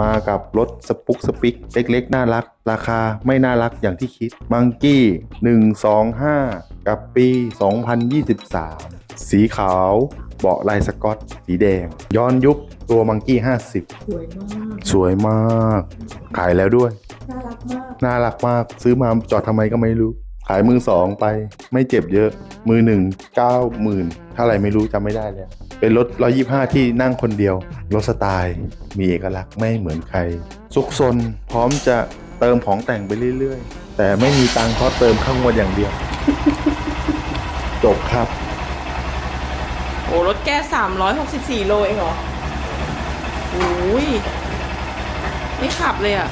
มากับรถสปุกสปิกเล็กๆ น่ารัก ราคาไม่น่ารักอย่างที่คิดมังกี้125 กับปี 2023 สีขาว เบาะลายสกอต สีแดง ย้อนยุคตัวมังกี้ 50 สวยมาก สวยมาก ขายแล้วด้วย น่ารักมาก น่ารักมาก ซื้อมาจอดทำไมก็ไม่รู้ ขายมือสองไป ไม่เจ็บเยอะ มือหนึ่งเก้าหมื่นเท่าไหร่ไม่รู้จำไม่ได้แล้ว เป็นรถ 125 ที่นั่งคนเดียว รถสไตล์ มีเอกลักษณ์ไม่เหมือนใคร ซุกซนพร้อมจะเติมของแต่งไปเรื่อยๆ แต่ไม่มีตังค์เพราะเติมข้างบนอย่างเดียว จบครับ โอ้รถแก้ 364 โลเองเหรอโอ้ย ไม่ขับเลยอะ